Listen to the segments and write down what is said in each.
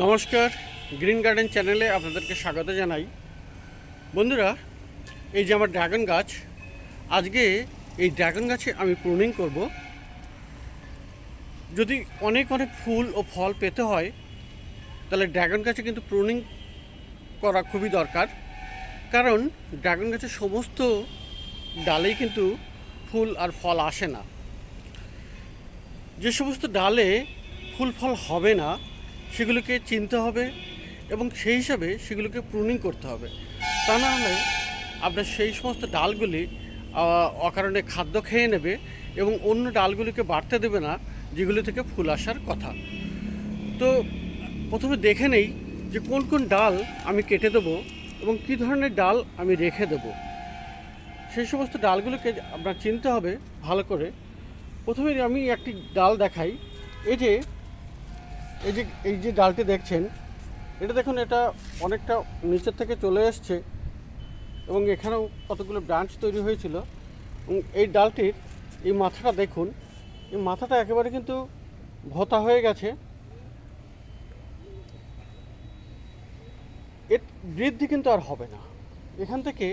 নমস্কার, green garden চ্যানেলে আপনাদেরকে স্বাগত জানাই। বন্ধুরা, এই যে আমার ড্রাগন গাছ, আজকে এই ড্রাগন গাছে আমি প্রুনিং করব। যদি অনেক অনেক ফুল ও ফল পেতে হয়, তাহলে ড্রাগন গাছে কিন্তু প্রুনিং করা খুবই দরকার। কারণ ড্রাগন গাছের সমস্ত ডালেই কিন্তু ফুল আর ফল আসে না। যে সমস্ত ডালে ফুল ফল হবে না সেগুলোকে চিনতে হবে এবং সেই হিসাবে সেগুলোকে প্রুনিং করতে হবে। তা না হলে আপনার সেই সমস্ত ডালগুলি অকারণে খাদ্য খেয়ে নেবে এবং অন্য ডালগুলিকে বাড়তে দেবে না, যেগুলো থেকে ফুল আসার কথা। তো প্রথমে দেখে নেই যে কোন কোন ডাল আমি কেটে দেবো এবং কী ধরনের ডাল আমি রেখে দেবো। সেই সমস্ত ডালগুলোকে আপনার চিনতে হবে ভালো করে। প্রথমে আমি একটি ডাল দেখাই। এই যে এই যে এই যে ডালটি দেখছেন, এটা দেখুন, এটা অনেকটা নিচের থেকে চলে এসছে এবং এখানেও কতগুলো ব্রাঞ্চ তৈরি হয়েছিল। এই ডালটির এই মাথাটা দেখুন, এই মাথাটা একেবারে কিন্তু ভতা হয়ে গেছে। এর বৃদ্ধি কিন্তু আর হবে না। এখান থেকে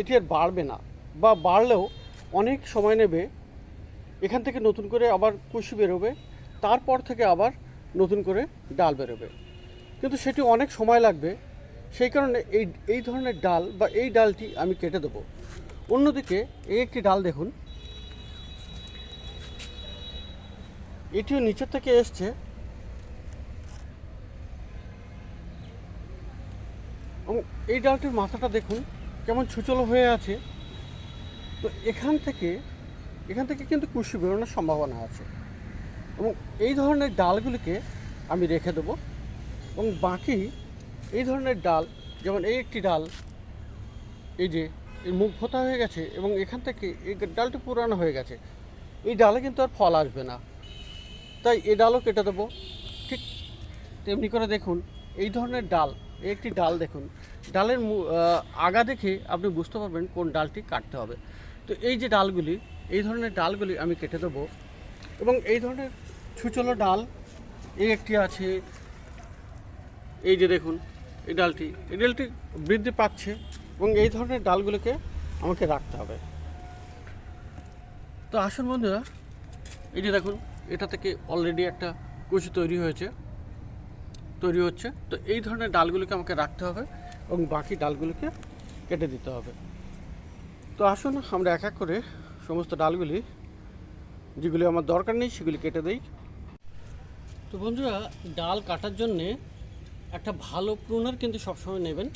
এটি আর বাড়বে না বা বাড়লেও অনেক সময় নেবে। এখান থেকে নতুন করে আবার কুশি বেরোবে। তারপর থেকে আবার নতুন করে ডাল বেরোবে। কিন্তু সেটি অনেক সময় লাগবে। সেই কারণে এই এই ধরনের ডাল বা এই ডালটি আমি কেটে দেবো। অন্যদিকে এই একটি ডাল দেখুন। এটিও নিচের থেকে এসছে। এই ডালটির মাথাটা দেখুন, কেমন ছুচলো হয়ে আছে। তো এখান থেকে এখান থেকে কিন্তু কুশি বেরোনোর সম্ভাবনা আছে। এবং এই ধরনের ডালগুলিকে আমি রেখে দেবো এবং বাকি এই ধরনের ডাল, যেমন এই একটি ডাল, এই যে এর মুখ ভোতা হয়ে গেছে এবং এখান থেকে এই ডালটি পুরানো হয়ে গেছে, এই ডালে কিন্তু আর ফল আসবে না। তাই এ ডালও কেটে দেবো। ঠিক তেমনি করে দেখুন, এই ধরনের ডাল, এই একটি ডাল দেখুন, ডালের আগা দেখে আপনি বুঝতে পারবেন কোন ডালটি কাটতে হবে। তো এই যে ডালগুলি, এই ধরনের ডালগুলি আমি কেটে দেবো এবং এই ধরনের ছুচলো ডাল এই একটি আছে, এই যে দেখুন, এই ডালটি এই ডালটি বৃদ্ধি পাচ্ছে এবং এই ধরনের ডালগুলোকে আমাকে রাখতে হবে। তো আসুন বন্ধুরা, এই যে দেখুন, এটা থেকে অলরেডি একটা কুচি তৈরি হয়েছে, তৈরি হচ্ছে। তো এই ধরনের ডালগুলোকে আমাকে রাখতে হবে এবং বাকি ডালগুলোকে কেটে দিতে হবে। তো আসুন, আমরা এক এক করে সমস্ত ডালগুলি, যেগুলি আমার দরকার নেই, সেগুলি কেটে দেই। তো বন্ধুরা, ডাল কাটার জন্যে একটা ভালো প্রুনার কিন্তু সবসময় নেবেন।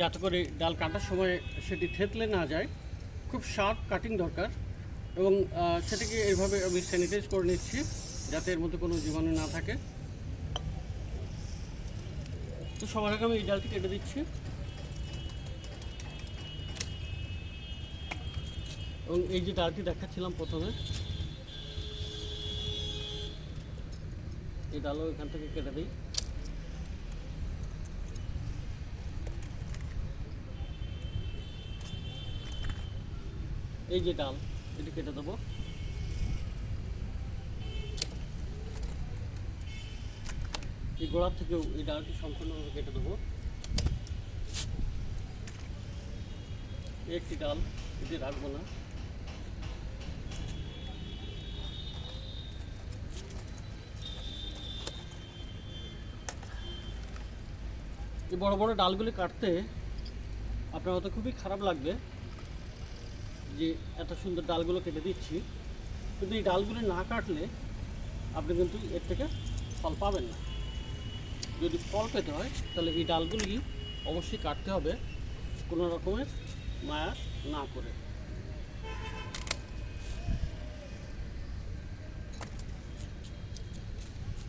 যাতে করে ডাল কাটার সময় সেটি থেতলে না যায়। খুব শার্প কাটিং দরকার এবং সেটাকে এইভাবে আমি স্যানিটাইজ করে নিচ্ছি যাতে এর মধ্যে কোনো জীবাণু না থাকে। তো সবার আগে আমি এই ডালটি কেটে দিচ্ছি। এবং এই যে ডালটি দেখাচ্ছিলাম প্রথমে এই ডালও এখান থেকে কেটে দিই। এই যে ডাল, এটি কেটে দেবো। এই গোড়ার থেকেও এই ডালটি সম্পূর্ণভাবে কেটে দেবো। একটি ডাল, এটি রাখব না। এই বড় বড় ডালগুলি কাটতে আপনার হয়তো খুবই খারাপ লাগবে যে এত সুন্দর ডালগুলো কেটে দিচ্ছি। কিন্তু এই ডালগুলি না কাটলে আপনি কিন্তু এর থেকে ফল পাবেন না। যদি ফল পেতে হয়, তাহলে এই ডালগুলি অবশ্যই কাটতে হবে, কোনো রকমের মায়া না করে।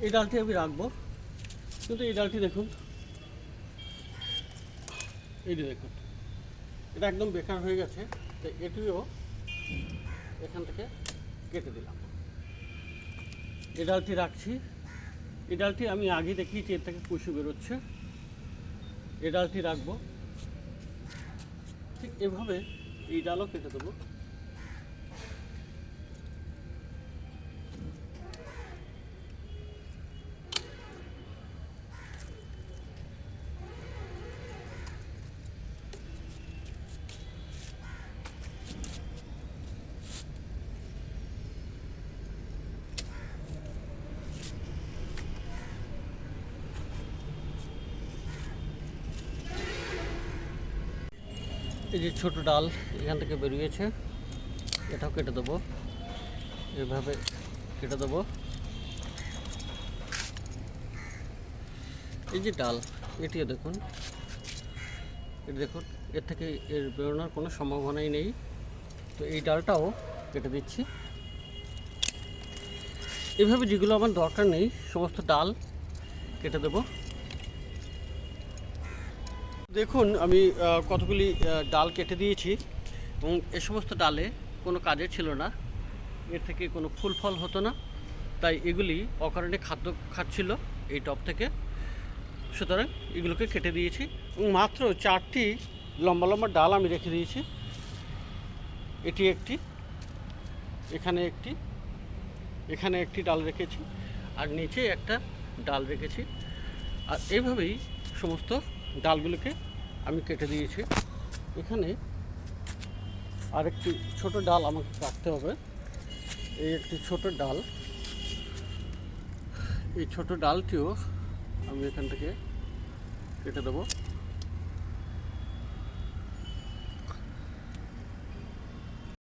এই ডালটি আমি রাখব। কিন্তু এই ডালটি দেখুন এইটি দেখুন, এটা একদম বেকার হয়ে গেছে, তো এটিও এখান থেকে কেটে দিলাম। এ ডালটি রাখছি। এই ডালটি আমি আগে দেখিয়েছি, এর থেকে কুশি বেরোচ্ছে। এ ডালটি রাখব। ঠিক এভাবে এই ডালও কেটে দেবো। এই যে ছোট ডাল এখান থেকে বেরিয়েছে, এটাও কেটে দেবো। এভাবে কেটে দেবো। এই যে ডাল, এটিও দেখুন। এটা দেখুন, এর থেকে এর বেরোনোর কোনো সম্ভাবনাই নেই। তো এই ডালটাও কেটে দিচ্ছি। এভাবে যেগুলো আমার দরকার নেই, সমস্ত ডাল কেটে দেবো। দেখুন, আমি কতগুলি ডাল কেটে দিয়েছি এবং এ সমস্ত ডালে কোনো কাজে ছিল না। এর থেকে কোনো ফুল ফল হতো না। তাই এগুলি অকারণে খাদ্য খাচ্ছিল এই টব থেকে। সুতরাং এগুলোকে কেটে দিয়েছি এবং মাত্র চারটি লম্বা লম্বা ডাল আমি রেখে দিয়েছি। এটি একটি, এখানে একটি এখানে একটি ডাল রেখেছি আর নিচে একটা ডাল রেখেছি। আর এইভাবেই সমস্ত ডালগুলোকে আমি কেটে দিয়েছি। এখানে আরেকটি ছোট ডাল আমাকে কাটতে হবে। এই একটি ছোট ডাল। এই ছোট ডালটিও আমি এখান থেকে কেটে দেবো।